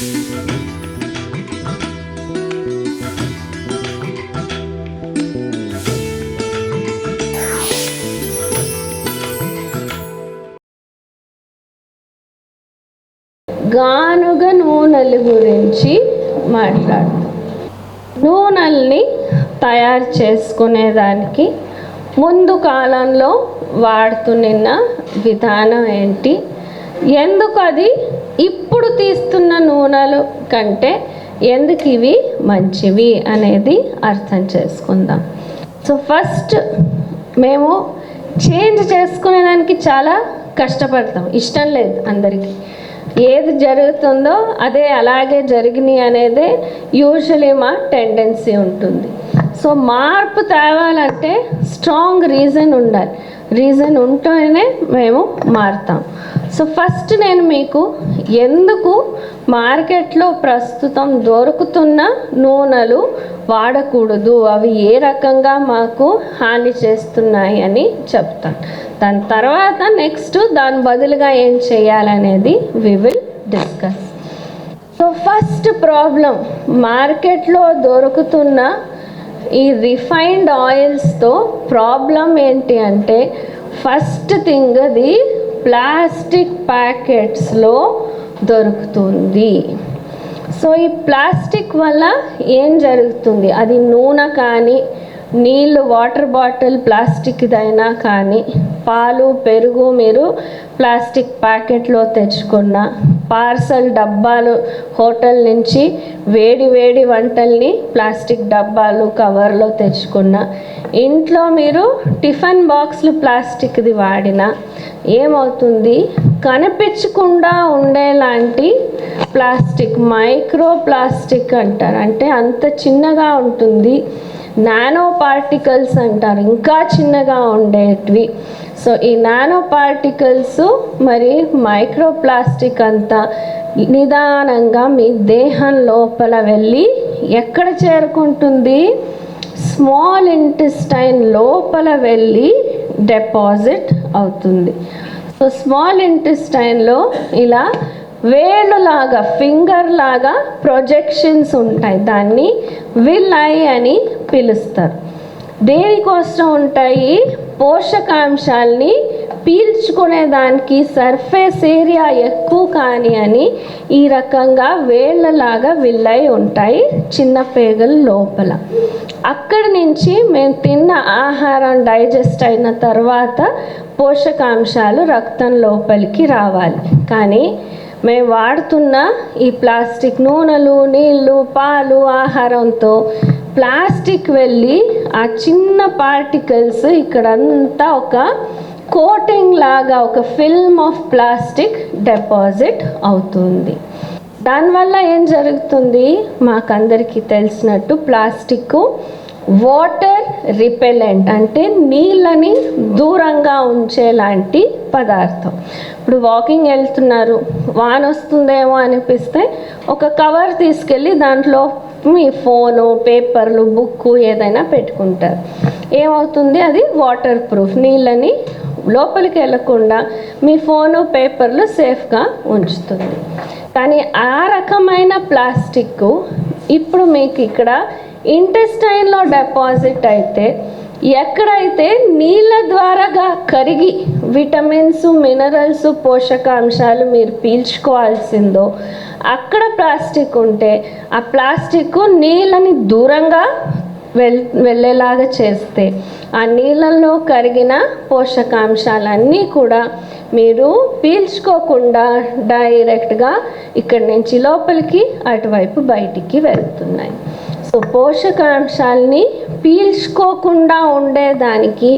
గానుగ నూనెల గురించి మాట్లాడు. నూనెల్ని తయారు చేసుకునేదానికి ముందు కాలంలో వాడుతున్న విధానం ఏంటి? ఎందుకు అది ఇప్పుడు తీస్తున్న నూనెలు కంటే ఎందుకు ఇవి మంచివి అనేది అర్థం చేసుకుందాం. సో ఫస్ట్ మేము చేంజ్ చేసుకునేదానికి చాలా కష్టపడతాం. ఇష్టం లేదు అందరికీ. ఏది జరుగుతుందో అదే అలాగే జరిగినాయి అనేదే యూజువలీ మా టెండెన్సీ ఉంటుంది. సో మార్పు తేవాలంటే స్ట్రాంగ్ రీజన్ ఉండాలి. రీజన్ ఉంటేనే మేము మారుతాం. సో ఫస్ట్ నేను మీకు ఎందుకు మార్కెట్లో ప్రస్తుతం దొరుకుతున్న నూనెలు వాడకూడదు? అవి ఏ రకంగా మాకు హాని చేస్తున్నాయి అని చెప్తాను. దాని తర్వాత నెక్స్ట్ దాని బదులుగా ఏం చేయాలనేది we will discuss so first problem మార్కెట్లో దొరుకుతున్న ఈ రిఫైన్డ్ ఆయిల్స్తో ప్రాబ్లం ఏంటి అంటే ఫస్ట్ థింగ్ అది ప్లాస్టిక్ ప్యాకెట్స్లో దొరుకుతుంది. సో ఈ ప్లాస్టిక్ వల్ల ఏం జరుగుతుంది? అది నూనె కానీ నీళ్ళు వాటర్ బాటిల్ ప్లాస్టిక్దైనా కానీ పాలు పెరుగు మీరు ప్లాస్టిక్ ప్యాకెట్లో తెచ్చుకున్న పార్సల్ డబ్బాలు హోటల్ నుంచి వేడి వేడి వంటల్ని ప్లాస్టిక్ డబ్బాలు కవర్లో తెచ్చుకున్న ఇంట్లో మీరు టిఫిన్ బాక్స్లు ప్లాస్టిక్ది వాడిన ఏమవుతుంది? కనిపించకుండా ఉండేలాంటి ప్లాస్టిక్ మైక్రో ప్లాస్టిక్ అంటారు. అంటే అంత చిన్నగా ఉంటుంది. నానో పార్టికల్స్ అంటారు. ఇంకా చిన్నగా ఉండేటివి. సో ఈ నానో పార్టికల్స్ మరి మైక్రో ప్లాస్టిక్ అంతా నిదానంగా మీ దేహం లోపల వెళ్ళి ఎక్కడ చేరుకుంటుంది? స్మాల్ ఇంటెస్టైన్ లోపల వెళ్ళి డిపాజిట్ అవుతుంది. సో స్మాల్ ఇంటెస్టైన్లో ఇలా వేళ్ళులాగా ఫింగర్ లాగా ప్రొజెక్షన్స్ ఉంటాయి. దాన్ని విల్ ఐ అని పిలుస్తారు. దేనికోసం ఉంటాయి? పోషకాంశాల్ని పీల్చుకునే దానికి సర్ఫేస్ ఏరియా ఎక్కువ కానీ అని ఈ రకంగా వేళ్ళలాగా విల్లై ఉంటాయి చిన్న పేగల లోపల. అక్కడి నుంచి మేము తిన్న ఆహారం డైజెస్ట్ అయిన తర్వాత పోషకాంశాలు రక్తం లోపలికి రావాలి. కానీ మేము వాడుతున్న ఈ ప్లాస్టిక్ నూనెలు నీళ్ళు పాలు ఆహారంతో ప్లాస్టిక్ వెళ్ళి ఆ చిన్న పార్టికల్స్ ఇక్కడంతా ఒక కోటింగ్ లాగా ఒక ఫిల్మ్ ఆఫ్ ప్లాస్టిక్ డిపాజిట్ అవుతుంది. దానివల్ల ఏం జరుగుతుంది? మాకందరికీ తెలిసినట్టు ప్లాస్టిక్ వాటర్ రిపెలెంట్ అంటే నీళ్ళని దూరంగా ఉంచేలాంటి పదార్థం ఇప్పుడు వాకింగ్ వెళ్తున్నారు వాన వస్తుందేమో అనిపిస్తే ఒక కవర్ తీసుకెళ్ళి దాంట్లో మీ ఫోను పేపర్లు బుక్ ఏదైనా పెట్టుకుంటారు. ఏమవుతుంది? అది వాటర్ ప్రూఫ్ నీళ్ళని లోపలికి వెళ్ళకుండా మీ ఫోను పేపర్లు సేఫ్గా ఉంచుతుంది. కానీ ఆ రకమైన ప్లాస్టిక్ ఇప్పుడు మీకు ఇక్కడ ఇంటెస్టైన్లో డిపాజిట్ అయితే ఎక్కడైతే నీళ్ళ ద్వారాగా కరిగి విటమిన్స్ మినరల్స్ పోషకాంశాలు మీరు పీల్చుకోవాల్సిందో అక్కడ ప్లాస్టిక్ ఉంటే ఆ ప్లాస్టిక్ నీళ్ళని దూరంగా వెల్ వెళ్ళేలాగా చేస్తే ఆ నీళ్ళల్లో కరిగిన పోషకాంశాలన్నీ కూడా మీరు పీల్చుకోకుండా డైరెక్ట్గా ఇక్కడి నుంచి లోపలికి అటువైపు బయటికి వెళ్తున్నాయి. పోషకాంశాల్ని పీల్చుకోకుండా ఉండేదానికి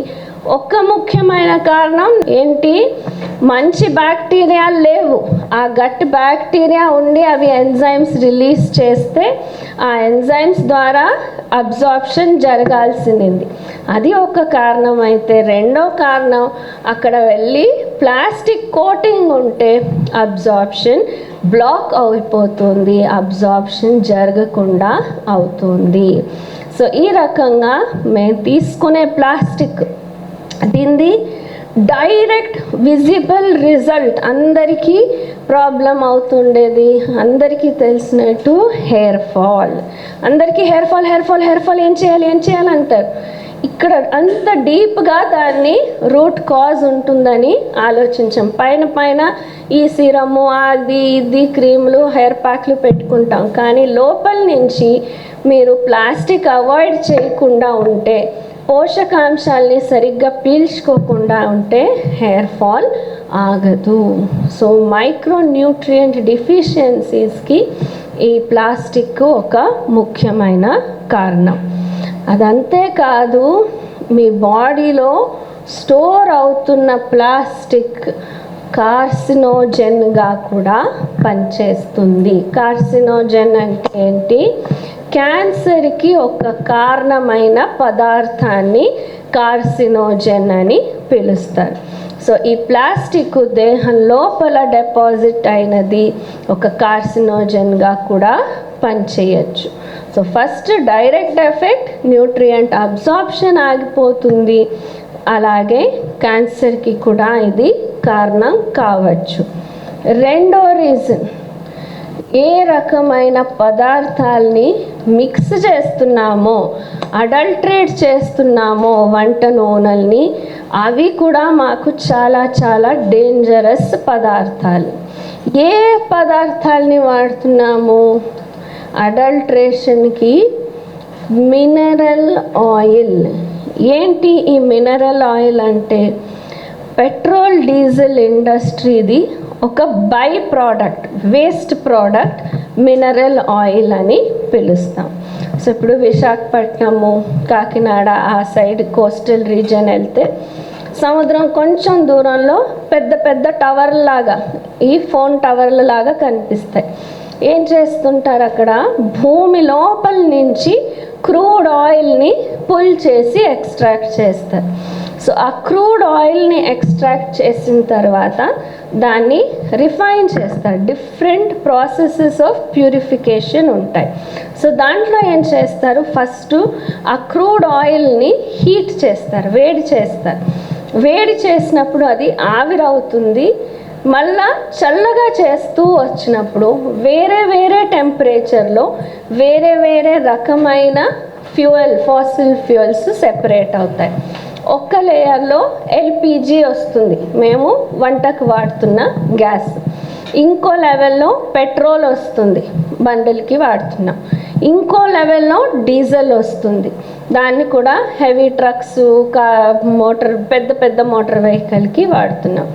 ఒక ముఖ్యమైన కారణం ఏంటి? మంచి బ్యాక్టీరియా లేవు. ఆ గట్ బ్యాక్టీరియా ఉండి అవి ఎంజైమ్స్ రిలీజ్ చేస్తే ఆ ఎంజైమ్స్ ద్వారా అబ్జార్ప్షన్ జరగాల్సింది. అది ఒక కారణం అయితే. రెండో కారణం అక్కడ వెళ్ళి ప్లాస్టిక్ కోటింగ్ ఉంటే అబ్జార్ప్షన్ బ్లాక్ అయిపోతుంది. అబ్జార్ప్షన్ జరగకుండా అవుతుంది. సో ఈ రకంగా మేము తీసుకునే ప్లాస్టిక్ దీనిది డైరెక్ట్ విజిబుల్ రిజల్ట్ అందరికీ ప్రాబ్లం అవుతుండేది. అందరికీ తెలిసినట్టు హెయిర్ ఫాల్ అందరికీ hair fall hair fall hair fall ఏం చేయాలి ఏం చేయాలంటారు ఇక్కడ అంత డీప్గా దాన్ని రూట్ కాజ్ ఉంటుందని ఆలోచించాం. పైన పైన ఈ సిరము అది ఇది క్రీములు హెయిర్ ప్యాక్లు పెట్టుకుంటాం. కానీ లోపల నుంచి మీరు ప్లాస్టిక్ అవాయిడ్ చేయకుండా ఉంటే పోషకాంశాల్ని సరిగ్గా పీల్చుకోకుండా ఉంటే హెయిర్ ఫాల్ ఆగదు. సో మైక్రో న్యూట్రియంట్ డిఫిషియన్సీస్కి ఈ ప్లాస్టిక్ ఒక ముఖ్యమైన కారణం. అదంతే కాదు మీ బాడీలో స్టోర్ అవుతున్న ప్లాస్టిక్ కార్సినోజెన్గా కూడా పనిచేస్తుంది. కార్సినోజెన్ అంటే ఏంటి? క్యాన్సర్కి ఒక కారణమైన పదార్థాన్ని కార్సినోజెన్ అని పిలుస్తారు. సో ఈ ప్లాస్టిక్ దేహం లోపల డిపాజిట్ అయినది ఒక కార్సినోజెన్గా కూడా పనిచేయచ్చు. So first direct effect nutrient absorption ఆగిపోతుంది. అలాగే క్యాన్సర్కి కూడా ఇది కారణం కావచ్చు. రెండో రీజన్ ఏ రకమైన పదార్థాల్ని మిక్స్ చేస్తున్నామో అడల్ట్రేట్ చేస్తున్నామో వంట నూనెల్ని అవి కూడా మాకు చాలా చాలా డేంజరస్ పదార్థాలు. ఏ పదార్థాలని వాడుతున్నాము? అడల్ట్రేషన్కి మినరల్ ఆయిల్ ఏంటి ఈ మినరల్ ఆయిల్ అంటే? పెట్రోల్ డీజిల్ ఇండస్ట్రీది ఒక byproduct waste product mineral oil అని పిలుస్తాం. సో ఇప్పుడు విశాఖపట్నము కాకినాడ ఆ సైడ్ కోస్టల్ రీజియన్ వెళ్తే సముద్రం కొంచెం దూరంలో పెద్ద పెద్ద టవర్ల లాగా ఈ ఫోన్ టవర్ల లాగా కనిపిస్తాయి. ఏం చేస్తుంటారు అక్కడ? భూమి లోపల నుంచి క్రూడ్ ఆయిల్ని పుల్ చేసి ఎక్స్ట్రాక్ట్ చేస్తారు. సో ఆ క్రూడ్ ఆయిల్ని ఎక్స్ట్రాక్ట్ చేసిన తర్వాత దాన్ని రిఫైన్ చేస్తారు. డిఫరెంట్ ప్రాసెసెస్ ఆఫ్ ప్యూరిఫికేషన్ ఉంటాయి. సో దాంట్లో ఏం చేస్తారు? ఫస్ట్ ఆ క్రూడ్ ఆయిల్ని హీట్ చేస్తారు వేడి చేస్తారు. వేడి చేసినప్పుడు అది ఆవిరవుతుంది. మళ్ళా చల్లగా చేస్తూ వచ్చినప్పుడు వేరే వేరే టెంపరేచర్లో వేరే వేరే రకమైన ఫ్యూయల్ ఫాసిల్ ఫ్యూయల్స్ సెపరేట్ అవుతాయి. ఒక్క లేయర్లో ఎల్పిజి వస్తుంది. మేము వంటకు వాడుతున్న గ్యాస్. ఇంకో లెవెల్లో పెట్రోల్ వస్తుంది. బండిల్కి వాడుతున్నాం. ఇంకో లెవెల్లో డీజిల్ వస్తుంది. దాన్ని కూడా హెవీ ట్రక్స్ కా మోటార్ పెద్ద పెద్ద మోటార్ వెహికల్కి వాడుతున్నాం.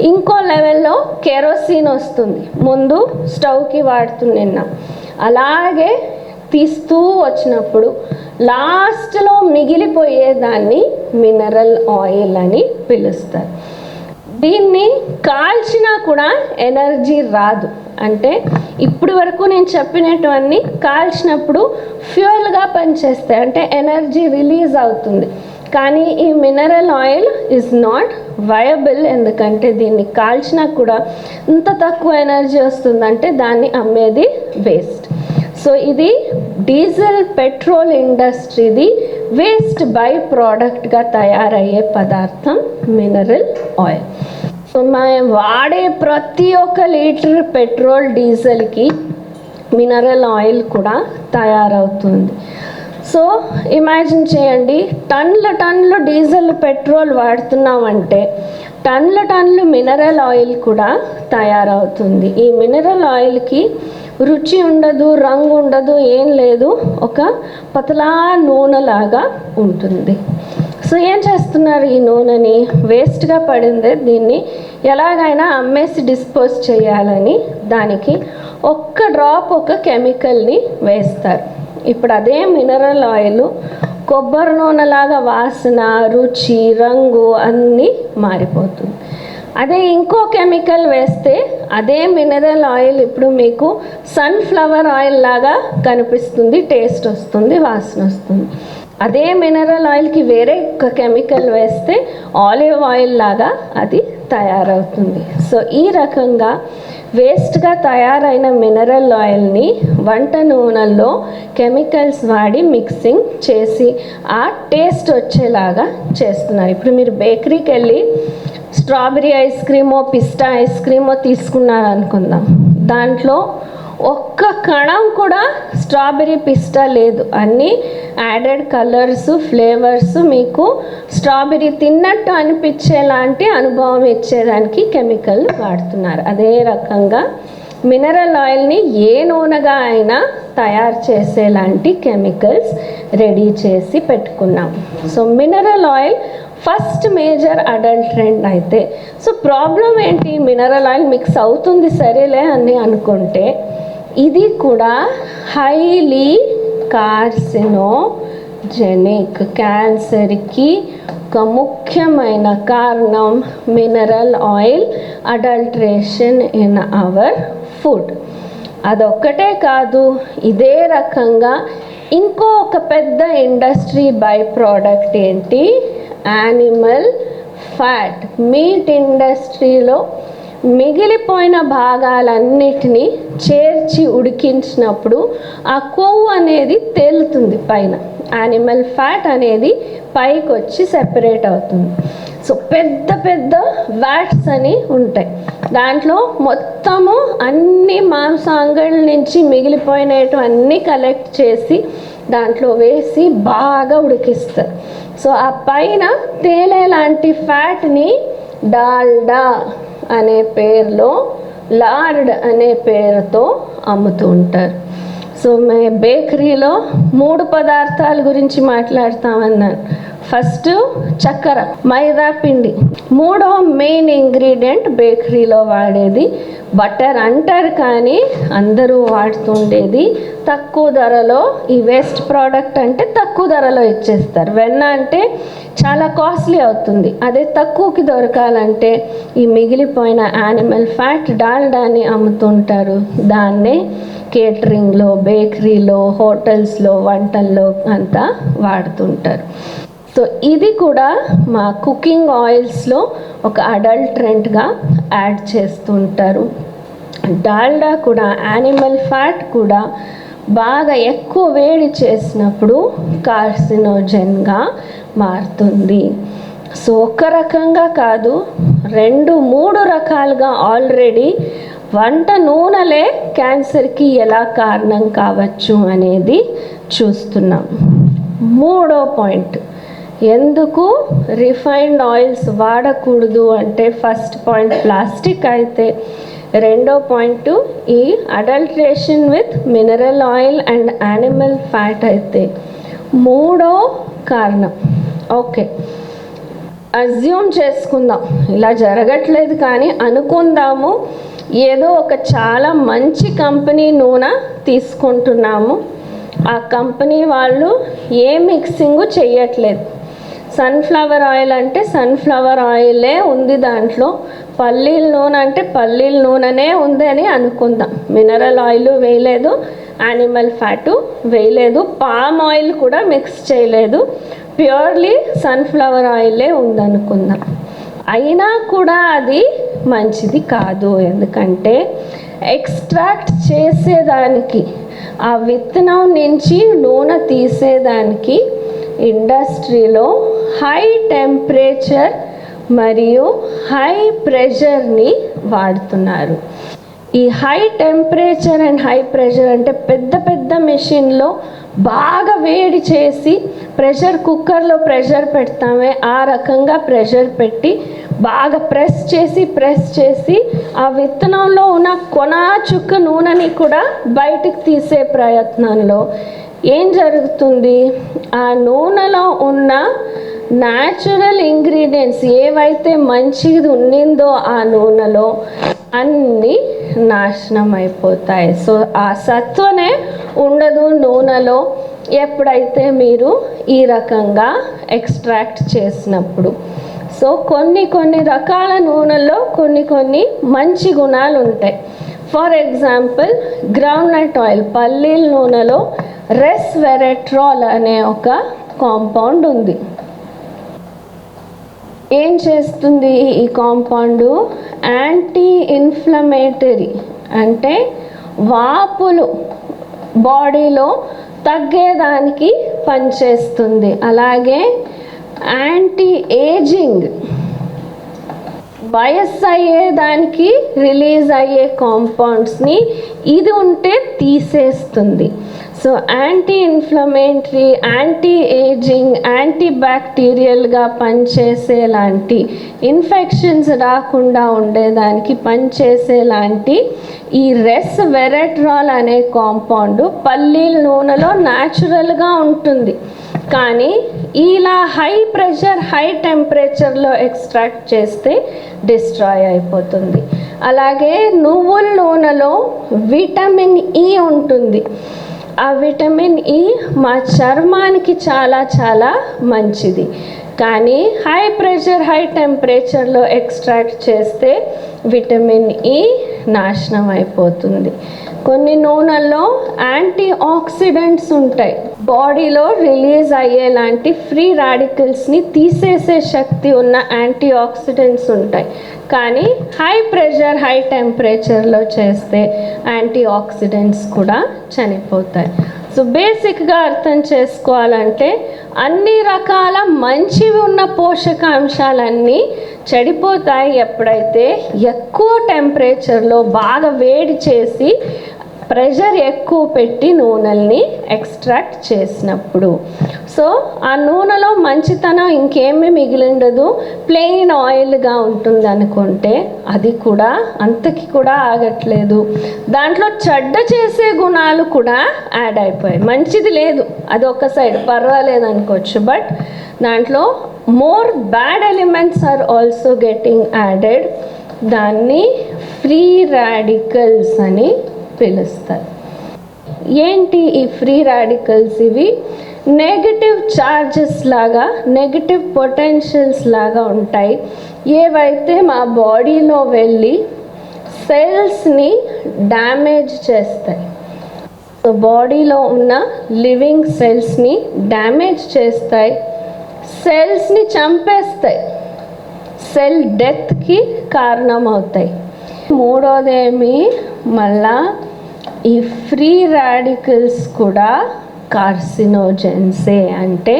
ఇంకో లెవెల్లో కెరోసిన్ వస్తుంది. ముందు స్టవ్కి వాడుతున్నాం అలాగే తీస్తూ వచ్చినప్పుడు లాస్ట్లో మిగిలిపోయేదాన్ని మినరల్ ఆయిల్ అని పిలుస్తారు. దీన్ని కాల్చినా కూడా ఎనర్జీ రాదు. అంటే ఇప్పటి వరకు నేను చెప్పినటువన్నీ కాల్చినప్పుడు ఫ్యూయల్గా పనిచేస్తాయి. అంటే ఎనర్జీ రిలీజ్ అవుతుంది. కానీ ఈ mineral oil is not viable. ఎందుకంటే దీన్ని కాల్చినా కూడా ఇంత తక్కువ ఎనర్జీ వస్తుందంటే దాన్ని అమ్మేది వేస్ట్. సో ఇది డీజిల్ పెట్రోల్ ఇండస్ట్రీది వేస్ట్ బై ప్రోడక్ట్గా తయారయ్యే పదార్థం మినరల్ ఆయిల్. సో మనం వాడే ప్రతి ఒక్క లీటర్ పెట్రోల్ డీజిల్కి మినరల్ ఆయిల్ కూడా తయారవుతుంది. సో ఇమాజిన్ చేయండి టన్ల టన్లు డీజిల్ పెట్రోల్ వాడుతున్నామంటే టన్ల టన్లు మినరల్ ఆయిల్ కూడా తయారవుతుంది. ఈ మినరల్ ఆయిల్కి రుచి ఉండదు రంగు ఉండదు ఏం లేదు. ఒక పతలా నూనెలాగా ఉంటుంది. సో ఏం చేస్తున్నారు ఈ నూనెని? వేస్ట్గా పడిందే దీన్ని ఎలాగైనా అమ్మేసి డిస్పోజ్ చేయాలని దానికి ఒక్క డ్రాప్ ఒక కెమికల్ని వేస్తారు. ఇప్పుడు అదే మినరల్ ఆయిల్ కొబ్బరి నూనెలాగా వాసన రుచి రంగు అన్నీ మారిపోతుంది. అదే ఇంకో కెమికల్ వేస్తే అదే మినరల్ ఆయిల్ ఇప్పుడు మీకు సన్ఫ్లవర్ ఆయిల్ లాగా కనిపిస్తుంది టేస్ట్ వస్తుంది వాసన వస్తుంది. అదే మినరల్ ఆయిల్కి వేరే ఒక కెమికల్ వేస్తే ఆలివ్ ఆయిల్ లాగా అది తయారవుతుంది. సో ఈ రకంగా వేస్ట్గా తయారైన మినరల్ ఆయిల్ని వంట నూనెల్లో కెమికల్స్ వాడి మిక్సింగ్ చేసి ఆ టేస్ట్ వచ్చేలాగా చేస్తున్నారు. ఇప్పుడు మీరు బేకరీకి వెళ్ళి స్ట్రాబెరీ ఐస్ క్రీమో పిస్తా ఐస్ క్రీమో తీసుకున్నారు అనుకుందాం దాంట్లో ఒక్క కణం కూడా స్ట్రాబెరీ పిస్తా లేదు. అన్నీ యాడెడ్ కలర్స్ ఫ్లేవర్స్ మీకు స్ట్రాబెరీ తిన్నట్టు అనిపించేలాంటి అనుభవం ఇచ్చేదానికి కెమికల్ వాడుతున్నారు. అదే రకంగా మినరల్ ఆయిల్ని ఏ నూనెగా అయినా తయారు చేసేలాంటి కెమికల్స్ రెడీ చేసి పెట్టుకున్నాం. So mineral oil first major adulterant అయితే. సో ప్రాబ్లం ఏంటి? మినరల్ ఆయిల్ మిక్స్ అవుతుంది సరేలే అని అనుకుంటే ఇది కూడా హైలీ కార్సినోజెనిక్ క్యాన్సర్కి ఒక ముఖ్యమైన కారణం mineral oil adulteration in our food. అదొక్కటే కాదు ఇదే రకంగా ఇంకో ఒక పెద్ద ఇండస్ట్రీ బై ప్రోడక్ట్ ఏంటి? యానిమల్ ఫ్యాట్ మీట్ ఇండస్ట్రీలో మిగిలిపోయిన భాగాలన్నిటినీ చేర్చి ఉడికించినప్పుడు ఆ కొవ్వు అనేది తేలుతుంది పైన. యానిమల్ ఫ్యాట్ అనేది పైకి వచ్చి సెపరేట్ అవుతుంది. సో పెద్ద పెద్ద వ్యాట్స్ అని ఉంటాయి. దాంట్లో మొత్తము అన్ని మాంసాంగళ్ళ నుంచి మిగిలిపోయినటు అన్నీ కలెక్ట్ చేసి దాంట్లో వేసి బాగా ఉడికిస్తారు. సో ఆ పైన తేలే లాంటి ఫ్యాట్ని డాల్డా అనే పేరులో లార్డ్ అనే పేరుతో అమ్ముతూ ఉంటారు. సో మే బేకరీలో మూడు పదార్థాల గురించి మాట్లాడతామన్నాను. ఫస్ట్ చక్కెర మైదా పిండి. మూడో మెయిన్ ఇంగ్రీడియంట్ బేకరీలో వాడేది బటర్ అంటారు కానీ అందరూ వాడుతుండేది తక్కువ ధరలో. ఈ వేస్ట్ ప్రోడక్ట్ అంటే తక్కువ ధరలో ఇచ్చేస్తారు. వెన్న అంటే చాలా కాస్ట్లీ అవుతుంది. అదే తక్కువకి దొరకాలంటే ఈ మిగిలిపోయిన యానిమల్ ఫ్యాట్ డాల్డాని అమ్ముతుంటారు. దాన్నే కేటరింగ్లో బేకరీలో హోటల్స్లో వంటల్లో అంతా వాడుతుంటారు. సో ఇది కూడా మా కుకింగ్ ఆయిల్స్లో ఒక అడల్ట్రెంట్గా యాడ్ చేస్తుంటారు. డాల్డా కూడా యానిమల్ ఫ్యాట్ కూడా బాగా ఎక్కువ వేడి చేసినప్పుడు కార్సినోజెన్గా మారుతుంది. సో ఒక రకంగా కాదు రెండు మూడు రకాలుగా ఆల్రెడీ వంట నూనెలే క్యాన్సర్కి ఎలా కారణం కావచ్చు అనేది చూస్తున్నాం. మూడో పాయింట్ ఎందుకు రిఫైన్డ్ ఆయిల్స్ వాడకూడదు అంటే ఫస్ట్ పాయింట్ ప్లాస్టిక్ అయితే. రెండో పాయింట్ ఈ adulteration with mineral oil and animal fat అయితే. మూడో కారణం. ఓకే. అజ్యూమ్ చేసుకుందాం. ఇలా జరగట్లేదు కానీ అనుకుందాము. ఏదో ఒక చాలా మంచి కంపెనీ నూనె తీసుకుంటున్నాము. ఆ కంపెనీ వాళ్ళు ఏ మిక్సింగ్ చెయ్యట్లేదు. సన్ఫ్లవర్ ఆయిల్ అంటే సన్ఫ్లవర్ ఆయిలే ఉంది దాంట్లో. పల్లీల నూనె అంటే పల్లీల నూనెనే ఉంది అని అనుకుందాం. మినరల్ ఆయిల్ వేయలేదు యానిమల్ ఫ్యాటు వేయలేదు పామ్ ఆయిల్ కూడా మిక్స్ చేయలేదు. ప్యూర్లీ సన్ఫ్లవర్ ఆయిలే ఉందనుకుందాం. అయినా కూడా అది మంచిది కాదు. ఎందుకంటే ఎక్స్ట్రాక్ట్ చేసేదానికి ఆ విత్తనం నుంచి నూనె తీసేదానికి ఇండస్ట్రీలో హై టెంపరేచర్ మరియు హై ప్రెషర్ని వాడుతున్నారు. ఈ high temperature and high pressure అంటే పెద్ద పెద్ద మెషిన్లో బాగా వేడి చేసి ప్రెషర్ కుక్కర్లో ప్రెషర్ పెడతామే. ఆ రకంగా ప్రెషర్ పెట్టి బాగా ప్రెస్ చేసి ప్రెస్ చేసి ఆ విత్తనంలో ఉన్న కొనా చుక్క నూనెని కూడా బయటకు తీసే ప్రయత్నంలో ఏం జరుగుతుంది? ఆ నూనెలో ఉన్న న్యాచురల్ ఇంగ్రీడియంట్స్ ఏవైతే మంచిది ఉన్నిందో ఆ నూనెలో అన్నీ నాశనం అయిపోతాయి సో ఆ సత్వనే ఉండదు నూనెలో. ఎప్పుడైతే మీరు ఈ రకంగా ఎక్స్ట్రాక్ట్ చేసినప్పుడు. సో కొన్ని కొన్ని రకాల నూనెల్లో కొన్ని కొన్ని మంచి గుణాలు ఉంటాయి for example groundnut oil పల్లీల నూనెలో రెస్వెరెట్రాల్ అనే ఒక కాంపౌండ్ ఉంది. ఏం చేస్తుంది ఈ కాంపౌండ్? యాంటీ ఇన్ఫ్లమేటరీ అంటే వాపులు బాడీలో తగ్గేదానికి పనిచేస్తుంది. అలాగే యాంటీ ఏజింగ్ వయస్సు అయ్యేదానికి రిలీజ్ అయ్యే కాంపౌండ్స్ని ఇది ఉంటే తీసేస్తుంది. So anti inflammatory anti ageing anti బ్యాక్టీరియల్గా పనిచేసేలాంటి ఇన్ఫెక్షన్స్ రాకుండా ఉండేదానికి పనిచేసేలాంటి ఈ రెస్ వెరెట్రాల్ అనే కాంపౌండ్ పల్లీల నూనెలో న్యాచురల్గా ఉంటుంది. కానీ ఇలా హై ప్రెషర్ హై టెంపరేచర్లో ఎక్స్ట్రాక్ట్ చేస్తే డిస్ట్రాయ్ అయిపోతుంది. అలాగే నువ్వుల నూనెలో విటమిన్ ఈ e ఉంటుంది. ఆ విటమిన్ ఈ మా చర్మానికి చాలా చాలా మంచిది. కానీ హై ప్రెషర్ హై టెంపరేచర్లో ఎక్స్ట్రాక్ట్ చేస్తే విటమిన్ ఈ నాశనం అయిపోతుంది. కొన్ని నూనెల్లో యాంటీ ఆక్సిడెంట్స్ ఉంటాయి. బాడీలో రిలీజ్ అయ్యేలాంటి ఫ్రీ రాడికల్స్ని తీసేసే శక్తి ఉన్న యాంటీ ఆక్సిడెంట్స్ ఉంటాయి. కానీ హై ప్రెషర్ హై టెంపరేచర్లో చేస్తే యాంటీ ఆక్సిడెంట్స్ కూడా చనిపోతాయి. సో బేసిక్గా అర్థం చేసుకోవాలంటే అన్ని రకాల మంచివి ఉన్న పోషకాంశాలన్నీ చెడిపోతాయి ఎప్పుడైతే ఎక్కువ టెంపరేచర్లో బాగా వేడి చేసి ప్రెషర్ ఎక్కువ పెట్టి నూనెల్ని ఎక్స్ట్రాక్ట్ చేసినప్పుడు. సో ఆ నూనెలో మంచితనం ఇంకేమీ మిగిలిండదు. ప్లెయిన్ ఆయిల్గా ఉంటుంది అనుకుంటే అది కూడా అంతకి కూడా ఆగట్లేదు. దాంట్లో చెడ్డ చేసే గుణాలు కూడా యాడ్ అయిపోయాయి. మంచిది లేదు. అది ఒక సైడ్ పర్వాలేదు అనుకోవచ్చు బట్ దాంట్లో more bad elements are also getting added. దాన్ని ఫ్రీ రాడికల్స్ అని పిలుస్తారు ఏంటి ఈ ఫ్రీ రాడికల్స్ ఇవి? నెగటివ్ చార్జెస్ లాగా నెగటివ్ పొటెన్షియల్స్ లాగా ఉంటాయి. ఏవైతే మా బాడీలో వెళ్ళి సెల్స్ని డ్యామేజ్ చేస్తాయి. సో బాడీలో ఉన్న లివింగ్ సెల్స్ని డ్యామేజ్ చేస్తాయి. సెల్స్ని చంపేస్తాయి. సెల్ డెత్కి కారణమవుతాయి. మూడోదేమి మళ్ళా ఈ ఫ్రీ రాడికల్స్ కూడా కార్సినోజెన్సే అంటే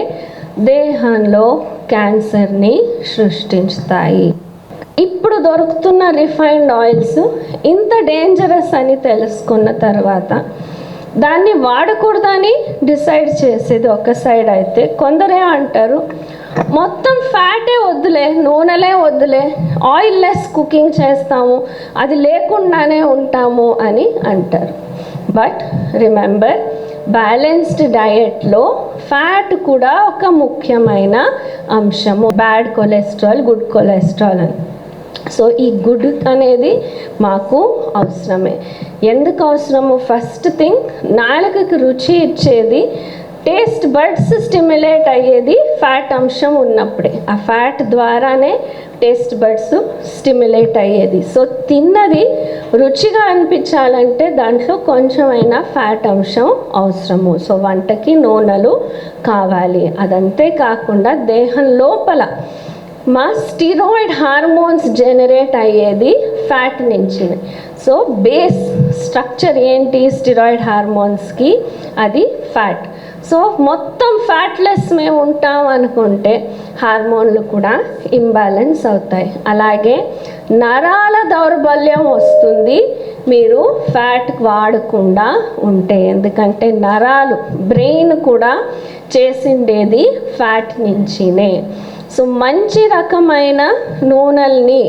దేహంలో క్యాన్సర్ని సృష్టిస్తాయి ఇప్పుడు దొరుకుతున్న రిఫైన్డ్ ఆయిల్స్ ఇంత డేంజరస్ అని తెలుసుకున్న తర్వాత దాన్ని వాడకూడదని డిసైడ్ చేసేది ఒక సైడ్ అయితే కొందరే అంటారు మొత్తం ఫ్యాటే వద్దులే నూనెలే వద్దులే ఆయిల్ లెస్ కుకింగ్ చేస్తాము అది లేకుండానే ఉంటాము అని అంటారు. బట్ రిమెంబర్ బ్యాలెన్స్డ్ డయట్లో ఫ్యాట్ కూడా ఒక ముఖ్యమైన అంశము. బ్యాడ్ కొలెస్ట్రాల్ గుడ్ కొలెస్ట్రాల్ అని. సో ఈ గుడ్ అనేది మాకు అవసరమే. ఎందుకు అవసరము? ఫస్ట్ థింగ్ నాలుకకి రుచి ఇచ్చేది టేస్ట్ బడ్స్ స్టిమ్యులేట్ అయ్యేది ఫ్యాట్ అంశం ఉన్నప్పుడే. ఆ ఫ్యాట్ ద్వారానే టేస్ట్ బడ్స్ స్టిమ్యులేట్ అయ్యేది. సో తిన్నది రుచిగా అనిపించాలంటే దాంట్లో కొంచెమైనా ఫ్యాట్ అంశం అవసరము. సో వంటకి నూనెలు కావాలి. అదంతే కాకుండా దేహం లోపల మా స్టిరాయిడ్ హార్మోన్స్ జనరేట్ అయ్యేది ఫ్యాట్ నుంచి సో బేస్ స్ట్రక్చర్ ఏంటి? స్టిరాయిడ్ హార్మోన్స్కి అది ఫ్యాట్. సో మొత్తం ఫ్యాట్లెస్ మేము ఉంటాం అనుకుంటే హార్మోన్లు కూడా ఇంబ్యాలెన్స్ అవుతాయి. అలాగే నరాల దౌర్బల్యం వస్తుంది. మీరు ఫ్యాట్ వాడకుండా ఉంటే ఎందుకంటే నరాలు బ్రెయిన్ కూడా చేసిండేది ఫ్యాట్ నుంచినే. సో మంచి రకమైన నూనెల్ని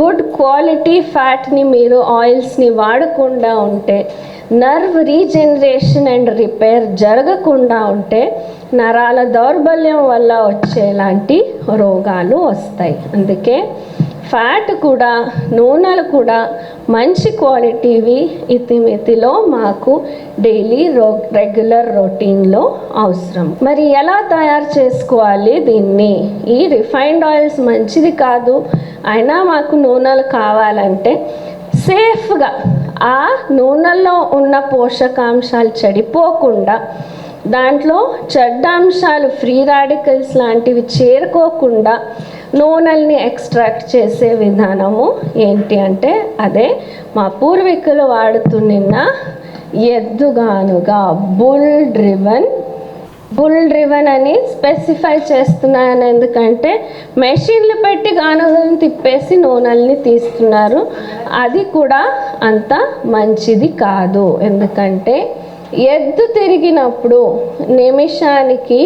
గుడ్ క్వాలిటీ ఫ్యాట్ని మీరు ఆయిల్స్ని వాడకుండా ఉంటే నర్వ్ రీజనరేషన్ అండ్ రిపేర్ జరగకుండా ఉంటే నరాల దౌర్బల్యం వల్ల వచ్చేలాంటి రోగాలు వస్తాయి. అందుకే ఫ్యాట్ కూడా నూనెలు కూడా మంచి క్వాలిటీవి ఇతిమితిలో మాకు డైలీ రో రెగ్యులర్ రొటీన్లో అవసరం. మరి ఎలా తయారు చేసుకోవాలి దీన్ని? ఈ రిఫైన్డ్ ఆయిల్స్ మంచిది కాదు. అయినా మాకు నూనెలు కావాలంటే సేఫ్గా ఆ నూనెలో ఉన్న పోషకాంశాలు చెడిపోకుండా దాంట్లో చెడ్డ అంశాలు ఫ్రీ రాడికల్స్ లాంటివి చేరుకోకుండా నూనెల్ని ఎక్స్ట్రాక్ట్ చేసే విధానము ఏంటి అంటే అదే మా పూర్వీకులు వాడుతున్న ఎద్దుగానుగా బుల్ డ్రివన్ బుల్ డ్రివన్ అని స్పెసిఫై చేస్తున్నాను ఎందుకంటే మెషిన్లు పెట్టి గానుగలను తిప్పేసి నూనెల్ని తీస్తున్నారు. అది కూడా అంత మంచిది కాదు. ఎందుకంటే ఎద్దు తిరిగినప్పుడు నిమిషానికి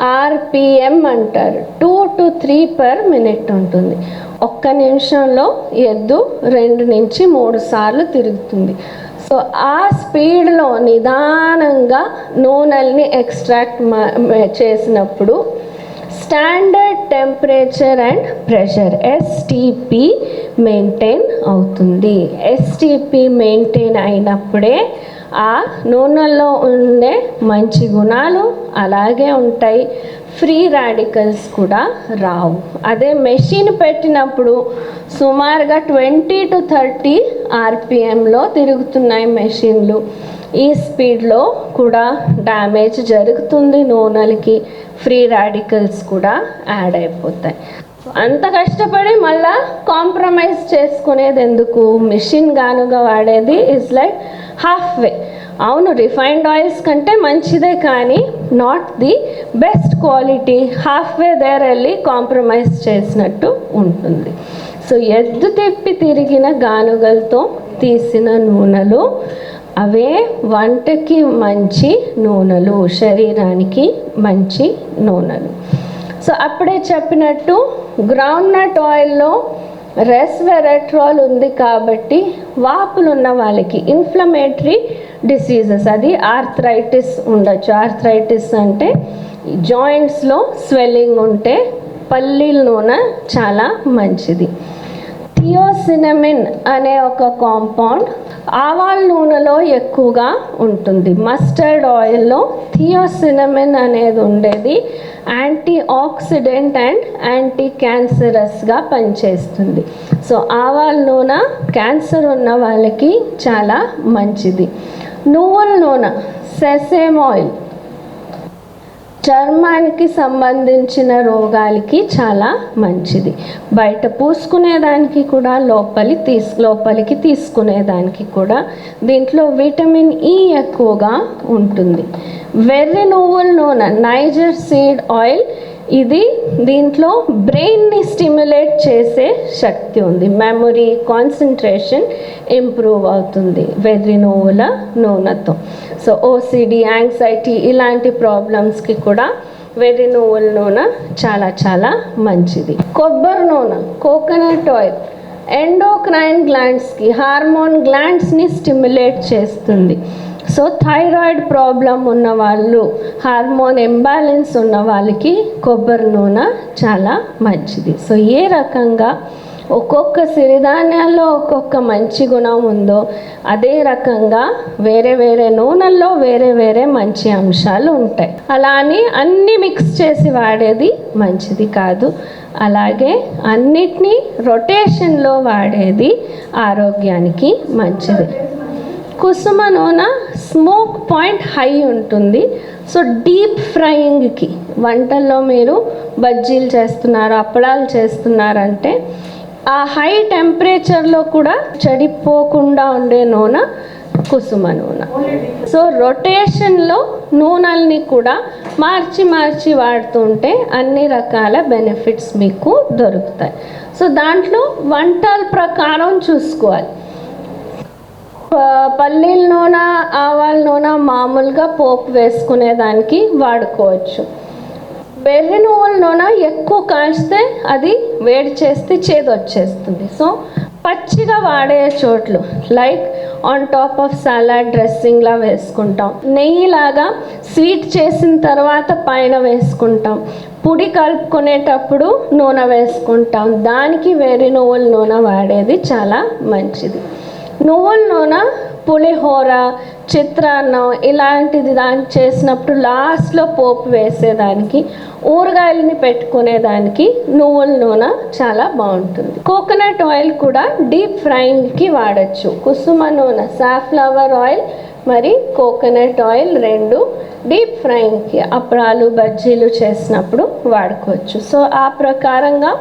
ఆర్పిఎం అంటారు. Two to three per minute ఉంటుంది. ఒక్క నిమిషంలో ఎద్దు రెండు నుంచి మూడు సార్లు తిరుగుతుంది. సో ఆ స్పీడ్లో నిదానంగా నూనెల్ని ఎక్స్ట్రాక్ట్ చేసినప్పుడు standard temperature and pressure STP maintain అవుతుంది. ఎస్టిపి మెయింటైన్ అయినప్పుడే ఆ నూనెల్లో ఉండే మంచి గుణాలు అలాగే ఉంటాయి. ఫ్రీ రాడికల్స్ కూడా రావు. అదే మెషిన్ పెట్టినప్పుడు సుమారుగా ట్వంటీ టు థర్టీ ఆర్పిఎంలో తిరుగుతున్నాయి మెషిన్లు ఈ స్పీడ్లో కూడా డ్యామేజ్ జరుగుతుంది నూనెలకి. ఫ్రీ రాడికల్స్ కూడా యాడ్ అయిపోతాయి. అంత కష్టపడి మళ్ళా కాంప్రమైజ్ చేసుకునేది ఎందుకు? మిషన్ గానుగా వాడేది ఇస్ లైక్ హాఫ్ వే అవును రిఫైన్డ్ ఆయిల్స్ కంటే మంచిదే కానీ not the best quality halfway there వెళ్ళి కాంప్రమైజ్ చేసినట్టు ఉంటుంది. సో ఎద్దు తెప్పి తిరిగిన గానుగలతో తీసిన నూనెలు అవే వంటకి మంచి నూనెలు శరీరానికి మంచి నూనెలు. సో అప్పుడే చెప్పినట్టు గ్రౌండ్ నట్ ఆయిల్లో రెస్వెరట్రాల్ ఉంది కాబట్టి వాపులు ఉన్న వాళ్ళకి ఇన్ఫ్లమేటరీ డిసీజెస్ అది ఆర్థరైటిస్ ఉండొచ్చు. ఆర్థరైటిస్ అంటే జాయింట్స్లో స్వెల్లింగ్ ఉంటే పల్లీల నూనె చాలా మంచిది. థియోసినమిన్ అనే ఒక కాంపౌండ్ ఆవాల నూనెలో ఎక్కువగా ఉంటుంది. మస్టర్డ్ ఆయిల్లో థియోసినమిన్ అనేది ఉండేది యాంటీ ఆక్సిడెంట్ అండ్ యాంటీ క్యాన్సరస్గా పనిచేస్తుంది. సో ఆవాల నూనె క్యాన్సర్ ఉన్న వాళ్ళకి చాలా మంచిది. నువ్వుల నూనె సెసేమ్ ఆయిల్ చర్మానికి సంబంధించిన రోగాలకి చాలా మంచిది. బయట పూసుకునేదానికి కూడా లోపలి తీసు లోపలికి తీసుకునేదానికి కూడా దీంట్లో విటమిన్ ఈ ఎక్కువగా ఉంటుంది. వెర్రి నువ్వుల నూనె నైజర్ సీడ్ ఆయిల్ ఇది దీంట్లో బ్రెయిన్ని స్టిమ్యులేట్ చేసే శక్తి ఉంది. మెమొరీ కాన్సన్ట్రేషన్ ఇంప్రూవ్ అవుతుంది. వెర్రి నువ్వుల నూనెతో. సో ఓసిడి యాంగ్జైటీ ఇలాంటి ప్రాబ్లమ్స్కి కూడా వెర్రి నువ్వుల నూనె చాలా చాలా మంచిది. కొబ్బరి నూనె కోకోనట్ ఆయిల్ ఎండోక్రైన్ గ్లాండ్స్కి హార్మోన్ గ్లాండ్స్ని స్టిమ్యులేట్ చేస్తుంది. సో థైరాయిడ్ ప్రాబ్లం ఉన్న వాళ్ళు హార్మోన్ ఇంబ్యాలెన్స్ ఉన్న వాళ్ళకి కొబ్బరి నూనె చాలా మంచిది. సో ఏ రకంగా ఒక్కొక్క సిరిధాన్యాల్లో ఒక్కొక్క మంచి గుణం ఉందో అదే రకంగా వేరే వేరే నూనెల్లో వేరే వేరే మంచి అంశాలు ఉంటాయి. అలా అని అన్నీ మిక్స్ చేసి వాడేది మంచిది కాదు. అలాగే అన్నిటినీ రొటేషన్లో వాడేది ఆరోగ్యానికి మంచిది. కుసుమ నూనె స్మోక్ పాయింట్ హై ఉంటుంది సో డీప్ ఫ్రైయింగ్కి వంటల్లో మీరు బజ్జీలు చేస్తున్నారు అప్పడాలు చేస్తున్నారంటే ఆ హై టెంపరేచర్లో కూడా చెడిపోకుండా ఉండే నూనె కుసుమ నూనె సో రొటేషన్లో నూనెల్ని కూడా మార్చి మార్చి వాడుతుంటే అన్ని రకాల బెనిఫిట్స్ మీకు దొరుకుతాయి. సో దాంట్లో వంటల ప్రకారం చూసుకోవాలి. పల్లీల నూనె ఆవాల నూనె మామూలుగా పోపు వేసుకునేదానికి వాడుకోవచ్చు. వెర్రి నువ్వుల నూనె ఎక్కువ కాస్తే అది వేడి చేస్తే చేదు వచ్చేస్తుంది సో పచ్చిగా వాడే చోట్లు like on top of salad డ్రెస్సింగ్లా వేసుకుంటాం. నెయ్యిలాగా స్వీట్ చేసిన తర్వాత పైన వేసుకుంటాం. పొడి కలుపుకునేటప్పుడు నూనె వేసుకుంటాం. దానికి వేరే నువ్వుల నూనె వాడేది చాలా మంచిది. నువ్వుల నూనె పులిహోర చిత్రాన్నం ఇలాంటిది దాన్ని చేసినప్పుడు లాస్ట్లో పోపు వేసేదానికి ఊరగాయలని పెట్టుకునేదానికి నువ్వుల నూనె చాలా బాగుంటుంది. కోకోనట్ ఆయిల్ కూడా డీప్ ఫ్రైయింగ్కి వాడచ్చు. కుసుమ నూనె సాఫ్లవర్ ఆయిల్ మరి కోకోనట్ ఆయిల్ రెండు డీప్ ఫ్రైయింగ్కి అప్పడాలు బజ్జీలు చేసినప్పుడు వాడుకోవచ్చు. సో ఆ ప్రకారంగా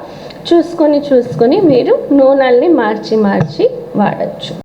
చూసుకొని చూసుకొని మీరు నూనెల్ని మార్చి మార్చి వాడచ్చు.